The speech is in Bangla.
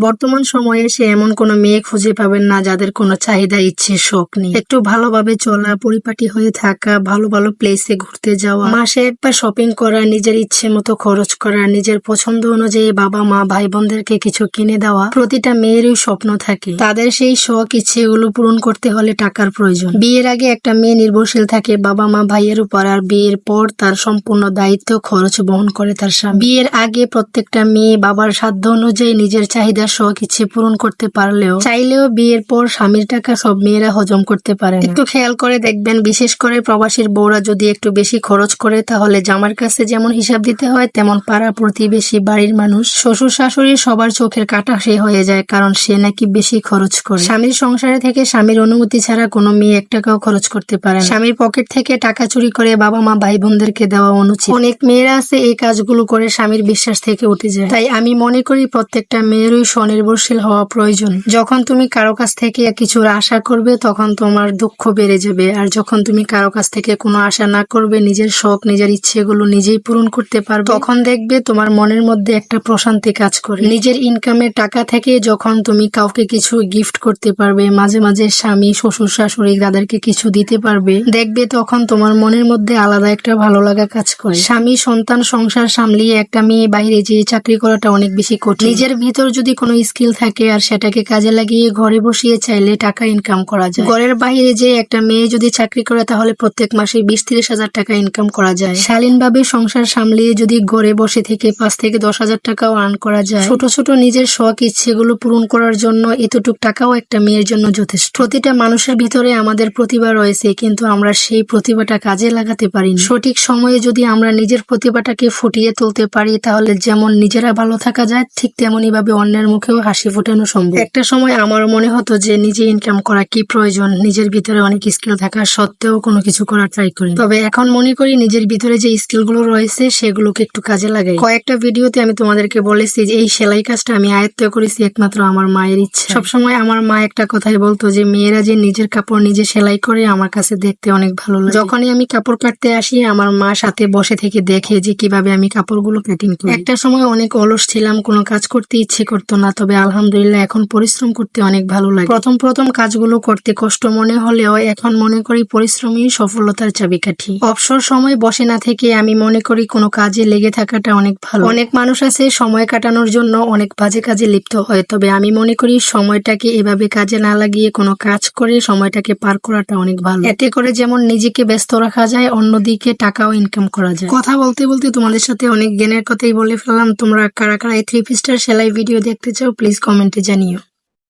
বর্তমান সময়ে সে এমন কোনো মেয়ে খুঁজে পাবেন না যাদের কোনো চাহিদা, ইচ্ছে, শখ নেই। একটু ভালোভাবে চলা, পরিপাটি হয়ে থাকা, ভালো ভালো প্লেসে ঘুরতে যাওয়া, মাসে একবার শপিং করা, নিজের ইচ্ছে মতো খরচ করা, নিজের পছন্দ অনুযায়ী বাবা, মা ভাই বোনদেরকে কিছু কিনে দেওয়া প্রতিটা মেয়েরই স্বপ্ন থাকে। তাদের সেই শখ, ইচ্ছেগুলো পূরণ করতে হলে টাকার প্রয়োজন। বিয়ের আগে একটা মেয়ে নির্ভরশীল থাকে, বাবা, মা, ভাইয়ের উপর, আর বিয়ের পর তার সম্পূর্ণ দায়িত্ব, খরচ বহন করে তার স্বামী। বিয়ের আগে প্রত্যেকটা মেয়ে বাবার সাধ্য অনুযায়ী নিজের চাহিদা শখ ইচ্ছে পূরণ করতে পারলেও চাইলেও বিয়ের পর স্বামীর টাকা সব মেয়েরা হজম করতে পারে একটু খেয়াল করে দেখবেন, বিশেষ করে প্রবাসীর বউরা যদি একটু বেশি খরচ করে তাহলে জামার কাছে যেমন হিসাব দিতে হয়, তেমন পাড়া প্রতিবেশী বাড়ির মানুষ, শ্বশুর শাশুড়ি সবার চোখের কাটা সে হয়ে যায় কারণ সে নাকি বেশি খরচ করে। স্বামীর সংসারে থেকে স্বামীর অনুমতি ছাড়া কোনো মেয়ে এক টাকাও খরচ করতে পারে স্বামীর পকেট থেকে টাকা চুরি করে বাবা মা ভাই বোনদেরকে দেওয়া অনুচিত। অনেক মেয়েরা আছে এই কাজগুলো করে স্বামীর বিশ্বাস থেকে উঠে যায়। তাই আমি মনে করি প্রত্যেকটা মেয়েরই স্বনির্ভরশীল হওয়া প্রয়োজন। যখন তুমি কারও কাছ থেকে কিছুর আশা করবে, তখন তোমার দুঃখ বেড়ে যাবে। আর যখন তুমি কারও কাছ থেকে কোনো আশা না করবে, নিজের শখ, নিজের ইচ্ছেগুলো নিজেই পূরণ করতে পারবে, তখন দেখবে তোমার মনের মধ্যে একটা প্রশান্তি কাজ করে। নিজের ইনকামের টাকা থেকে যখন তুমি কাউকে কিছু গিফট করতে পারবে, মাঝে মাঝে স্বামী, শ্বশুর, শাশুড়ি তাদেরকে কিছু দিতে পারবে, দেখবে তখন তোমার মনের মধ্যে আলাদা একটা ভালো লাগা কাজ করে। স্বামী সন্তান সংসার সামলিয়ে একটা মেয়ে বাইরে যেয়ে চাকরি করাটা অনেক বেশি কঠিন। নিজের ভিতর যদি কোনো স্কিল থাকে আর সেটাকে কাজে লাগিয়ে ঘরে বসিয়ে চাইলে টাকা ইনকাম করা যায়। ঘরের বাইরে যে একটা মেয়ে যদি চাকরি করে, তাহলে প্রত্যেক মাসে বিশ তিরিশ হাজার টাকা ইনকাম করা যায়। শালীনভাবে সংসার সামলিয়ে যদি ঘরে বসে থেকে পাঁচ থেকে দশ হাজার টাকাও আর্ন করা যায়। ছোট ছোট নিজের শখ, ইচ্ছেগুলো পূরণ করার জন্য এতটুক টাকাও একটা মেয়ের জন্য যথেষ্ট। প্রতিটা মানুষের ভিতরে আমাদের প্রতিভা রয়েছে, কিন্তু আমরা সেই প্রতিভাটা কাজে লাগাতে পারি সঠিক সময়ে যদি আমরা নিজের প্রতিভাটাকে ফুটিয়ে তুলতে পারি, তাহলে যেমন নিজেরা ভালো থাকা যায়, ঠিক তেমনই ভাবে অন্যের মুখেও হাসি ফোটানো সম্ভব। একটা সময় আমার মনে হতো যে নিজে ইনকাম করা কি প্রয়োজন, নিজের ভিতরে অনেক স্কিল থাকা সত্ত্বেও কোনো কিছু করার ট্রাই করি তবে এখন মনে করি নিজের ভিতরে যে স্কিলগুলো রয়েছে, সেগুলোকে একটু কাজে লাগাই। কয়েকটা ভিডিওতে আমি তোমাদেরকে বলেছি যে এই সেলাই কাজটা আমি আয়ত্ত করেছি একমাত্র আমার মায়ের ইচ্ছা। সবসময় আমার মা একটা কথাই বলতো যে, মেয়েরা যে নিজের কাপড় নিজে সেলাই করে, আমার কাছে দেখতে অনেক ভালো লাগে। যখনই আমি কাপড় কাটতে আসি, আমার মা সাথে বসে থেকে দেখে যে কীভাবে আমি কাপড়গুলো কাটিং করি। একটা সময় অনেক অলস ছিলাম, কোনো কাজ করতে ইচ্ছে করতো না, তবে আলহামদুলিল্লাহ এখন পরিশ্রম করতে অনেক ভালো লাগে। প্রথম প্রথম কাজগুলো করতে কষ্ট মনে হলেও এখন মনে করি পরিশ্রমই সফলতার চাবিকাঠি। অবসর সময় বসে না থেকে আমি মনে করি কোনো কাজে লেগে থাকাটা অনেক ভালো। অনেক মানুষ আছে সময় কাটানোর জন্য অনেক বাজে কাজে লিপ্ত হয়, তবে আমি মনে করি সময়টাকে এভাবে কাজে না লাগিয়ে কোনো কাজ করে সময়টাকে পার করাটা অনেক ভালো। এতে করে যেমন নিজেকে ব্যস্ত রাখা যায়, অন্যদিকে টাকাও ইনকাম করা যায়। কথা বলতে বলতে তোমাদের সাথে অনেক জ্ঞানের কথাই বলে ফেললাম। তোমরা কারা কারা এই থ্রি পিস্টার সেলাই ভিডিও দেখতে চাও প্লিজ কমেন্টে জানিও